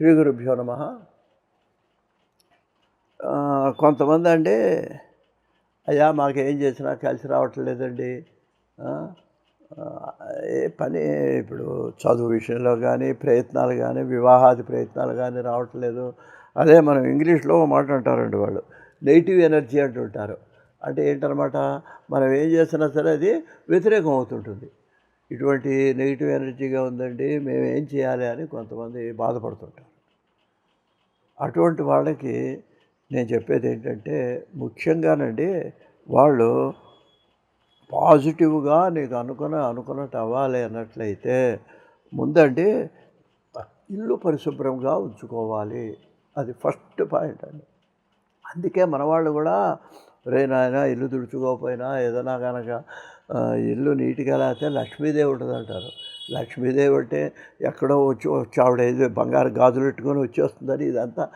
శ్రీ గురుభ్యో నమ కొంతమంది అండి అయ్యా మాకేం చేసినా కలిసి రావట్లేదండి లేదండి. ఏ పని ఇప్పుడు చదువు విషయంలో కానీ ప్రయత్నాలు కానీ వివాహాది ప్రయత్నాలు కానీ రావట్లేదు అదే మనం ఇంగ్లీష్లో మాట అంటారండి వాళ్ళు. నెగిటివ్ ఎనర్జీ అంటుంటారు. అంటే ఏంటనమాట మనం ఏం చేసినా సరే అది వ్యతిరేకం అవుతుంటుంది. ఇటువంటి నెగిటివ్ ఎనర్జీగా ఉందండి మేము ఏం చేయాలి అని కొంతమంది బాధపడుతుంటారు. అటువంటి వాళ్ళకి నేను చెప్పేది ఏంటంటే ముఖ్యంగానండి వాళ్ళు పాజిటివ్గా నీకు అనుకున్న అనుకున్నట్టు అవ్వాలి అన్నట్లయితే ముందండి ఇల్లు పరిశుభ్రంగా ఉంచుకోవాలి. అది ఫస్ట్ పాయింట్ అండి. అందుకే మనవాళ్ళు కూడా రే నాయన ఇల్లు తుడుచుకోకపోయినా ఏదైనా కనుక ఇల్లు నీట్గా లేకపోతే లక్ష్మీదేవి ఉంటుంది అంటారు. లక్ష్మీదేవి అంటే ఎక్కడో వచ్చి వచ్చి ఆవిడ ఏదో బంగారు గాజులు పెట్టుకొని వచ్చేస్తుందని ఇదంతా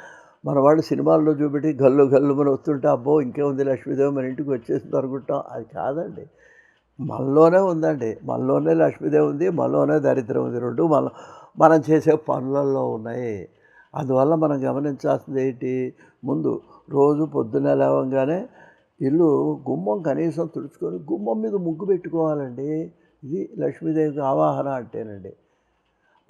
మన వాళ్ళు సినిమాల్లో చూపెట్టి గల్లు గల్లు మనం వస్తుంటే అబ్బో ఇంకేముంది లక్ష్మీదేవి మన ఇంటికి వచ్చేసింది అనుకుంటాం. అది కాదండి. మనలోనే ఉందండి. మనలోనే లక్ష్మీదేవి ఉంది మనలోనే దరిద్రం ఉంది. రెండు మన మనం చేసే పనులలో ఉన్నాయి. అందువల్ల మనం గమనించాల్సింది ఏంటి? ముందు రోజు పొద్దున లేవంగానే ఇల్లు గుమ్మం కనీసం తుడుచుకొని గుమ్మం మీద ముగ్గు పెట్టుకోవాలండి. ఇది లక్ష్మీదేవికి ఆవాహన అంటేనండి.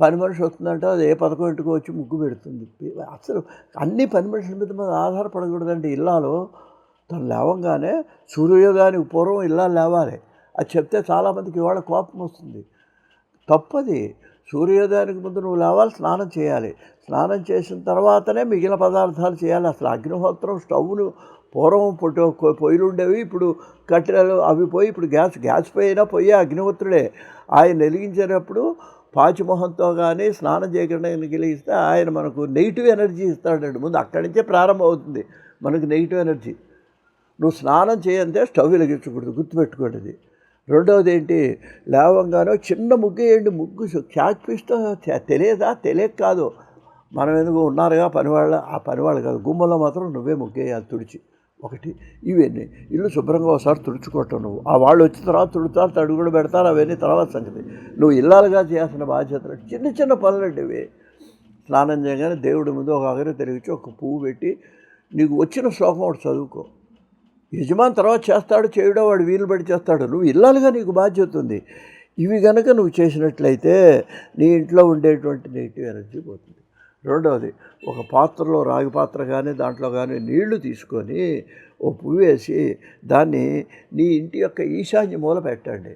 పని మనిషి వస్తుందంటే అది ఏ పథకం వచ్చి ముగ్గు పెడుతుంది. అసలు అన్ని పని మనుషుల మీద మీద ఆధారపడకూడదండి ఇల్లాలు. తను లేవంగానే సూర్యోదయానికి పూర్వం ఇల్లా లేవాలి. అది చెప్తే చాలామందికి ఇవాళ కోపం వస్తుంది. తప్పది. సూర్యోదయానికి ముందు నువ్వు లేవాలి స్నానం చేయాలి. స్నానం చేసిన తర్వాతనే మిగిలిన పదార్థాలు చేయాలి. అసలు అగ్నిహోత్రం స్టవ్ను పూర్వం పొట్టు పొయ్యిలు ఉండేవి ఇప్పుడు కట్టెలు అవి పోయి ఇప్పుడు గ్యాస్ గ్యాస్ పోయినా పోయి అగ్నిహోత్రుడే. ఆయన వెలిగించినప్పుడు పాచిమొహంతో కానీ స్నానం చేయకుండా గెలిగిస్తే ఆయన మనకు నెగిటివ్ ఎనర్జీ ఇస్తాడండి. ముందు అక్కడి నుంచే ప్రారంభం అవుతుంది మనకు నెగిటివ్ ఎనర్జీ. నువ్వు స్నానం చేయంతే స్టవ్ వెలిగించకూడదు గుర్తుపెట్టుకోండి ఇది రెండవది ఏంటి? లేవంగానో చిన్న ముగ్గు వేయండి. ముగ్గు క్యాచ్ తెలియదా? తెలియక కాదు. మనం ఎందుకు ఉన్నారుగా పనివాళ్ళ ఆ పనివాళ్ళు కాదు. గుమ్మలో మాత్రం నువ్వే ముగ్గేయాలి తుడిచి. ఒకటి. ఇవన్నీ. ఇల్లు శుభ్రంగా ఒకసారి తుడుచుకోవటం నువ్వు. ఆ వాళ్ళు వచ్చిన తర్వాత తుడుతారు తడుగుడు పెడతారు అవన్నీ తర్వాత సంగతి. నువ్వు ఇల్లాలుగా చేయాల్సిన బాధ్యతలు చిన్న చిన్న పనులండి ఇవి. స్నానం చేయగానే దేవుడి ముందు ఒక అగరి తిరిగిచ్చి ఒక పువ్వు పెట్టి నీకు వచ్చిన శ్లోకం ఒకటి చదువుకో. యజమాని తర్వాత చేస్తాడు చేయడో వాడు వీలు పడి చేస్తాడు. నువ్వు ఇల్లాలుగా నీకు బాధ్యత ఉంది. ఇవి కనుక నువ్వు చేసినట్లయితే నీ ఇంట్లో ఉండేటువంటి నెగిటివ్ ఎనర్జీ పోతుంది. రెండవది ఒక పాత్రలో రాగి పాత్ర కానీ దాంట్లో కానీ నీళ్ళు తీసుకొని ఓ పువ్వు వేసి దాన్ని నీ ఇంటి యొక్క ఈశాన్య మూల పెట్టండి.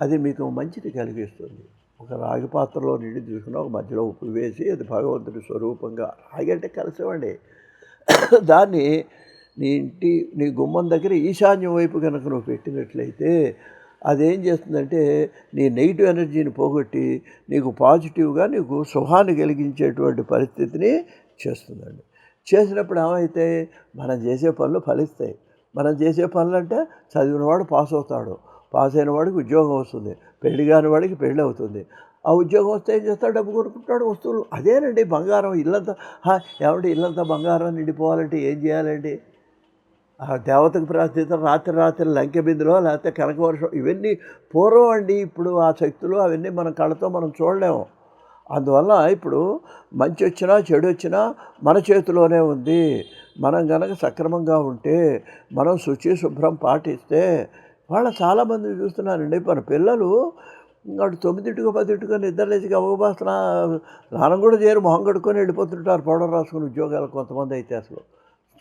అది మీకు మంచిది కలిగిస్తుంది. ఒక రాగి పాత్రలో నీళ్ళు తీసుకుని ఒక మధ్యలో ఉప్పు వేసి అది భగవంతుడి స్వరూపంగా రాగి అంటే కలిసివ్వండి దాన్ని నీ ఇంటి నీ గుమ్మం దగ్గర ఈశాన్యం వైపు కనుక నువ్వు పెట్టినట్లయితే అదేం చేస్తుందంటే నీ నెగిటివ్ ఎనర్జీని పోగొట్టి నీకు పాజిటివ్గా నీకు శుభాన్ని కలిగించేటువంటి పరిస్థితిని చేస్తుందండి. చేసినప్పుడు ఏమైతే మనం చేసే పనులు ఫలిస్తాయి. మనం చేసే పనులు అంటే చదివినవాడు పాస్ అవుతాడు. పాస్ అయిన వాడికి ఉద్యోగం వస్తుంది. పెళ్ళి కాని వాడికి పెళ్ళి అవుతుంది. ఆ ఉద్యోగం వస్తే ఏం చేస్తాడు? డబ్బు కొనుక్కుంటాడు వస్తువులు. అదేనండి బంగారం. ఇల్లంతా హా, ఏమంటే ఇల్లంతా బంగారం నిండిపోవాలంటే ఏం చేయాలండి? ఆ దేవతకు ప్రార్థిత రాత్రి రాత్రి లంకె బిందులో లేకపోతే కనక వర్షం ఇవన్నీ పూర్వం అండి. ఇప్పుడు ఆ శక్తులు అవన్నీ మన కళ్ళతో మనం చూడలేము. అందువల్ల ఇప్పుడు మంచి వచ్చినా చెడు వచ్చినా మన చేతిలోనే ఉంది. మనం కనుక సక్రమంగా ఉంటే మనం శుచి శుభ్రం పాటిస్తే వాళ్ళ చాలామంది చూస్తున్నారండి. మన పిల్లలు వాడు తొమ్మిదింటికో పదింటికో నిద్ర లేచి గబగబా స్నా స్నానం కూడా చేయరు. మొహం కడుక్కొని వెళ్ళిపోతుంటారు. పౌడర్ రాసుకుని ఉద్యోగాలు కొంతమంది అయితే అసలు.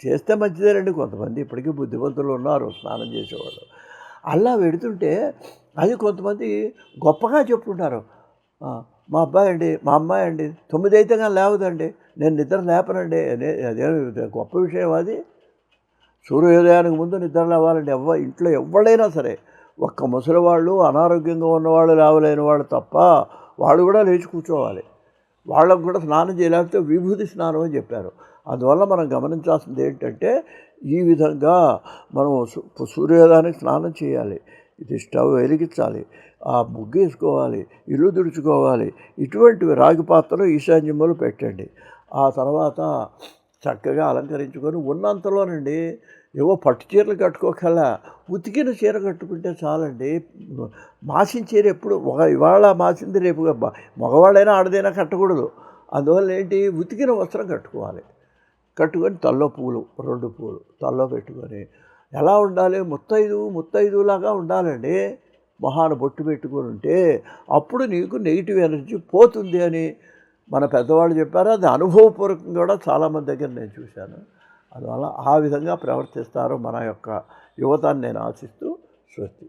చేస్తే మంచిదేనండి. కొంతమంది ఇప్పటికీ బుద్ధిమంతులు ఉన్నారు స్నానం చేసేవాళ్ళు. అలా పెడుతుంటే అది కొంతమంది గొప్పగా చెప్తుంటారు. మా అబ్బాయి అండి మా అమ్మాయి అండి తొమ్మిది అయితే కానీ లేవదండి. నేను నిద్ర లేపనండి. అదే గొప్ప విషయం అది. సూర్యోదయానికి ముందు నిద్ర లేవాలండి. ఎవ్వ ఇంట్లో ఎవడైనా సరే ఒక్క ముసలివాళ్ళు అనారోగ్యంగా ఉన్నవాళ్ళు లేవలేని వాళ్ళు తప్ప వాళ్ళు కూడా లేచి కూర్చోవాలి. వాళ్ళకు కూడా స్నానం చేయలేకపోతే విభూతి స్నానం అని చెప్పారు. అందువల్ల మనం గమనించాల్సింది ఏంటంటే ఈ విధంగా మనం సూర్యోదయానికి స్నానం చేయాలి. ఇది స్టవ్ వెలిగించాలి. ఆ ముగ్గేసుకోవాలి ఇల్లు దుడుచుకోవాలి. ఇటువంటివి రాగి పాత్రలు ఈశాన్యములు పెట్టండి. ఆ తర్వాత చక్కగా అలంకరించుకొని ఉన్నంతలోనండి ఏవో పట్టు చీరలు కట్టుకోకల్లా ఉతికిన చీర కట్టుకుంటే చాలండి. మాసిన చీర ఎప్పుడు ఒక ఇవాళ మాసింది రేపు మగవాళ్ళైనా ఆడదైనా కట్టకూడదు. అందువల్ల ఏంటి? ఉతికిన వస్త్రం కట్టుకోవాలి. కట్టుకొని తల్లో పూలు రెండు పూలు తల్లో పెట్టుకొని. ఎలా ఉండాలి? ముత్తైదు ముత్తైదులాగా ఉండాలండి. మొహాన బొట్టు పెట్టుకుని ఉంటే అప్పుడు నీకు నెగిటివ్ ఎనర్జీ పోతుంది అని మన పెద్దవాళ్ళు చెప్పారు. అది అనుభవపూర్వకంగా కూడా చాలామంది దగ్గర నేను చూశాను. అందువల్ల ఆ విధంగా ప్రవర్తిస్తారు మన యొక్క యువతని నేను ఆశిస్తూ స్వస్తి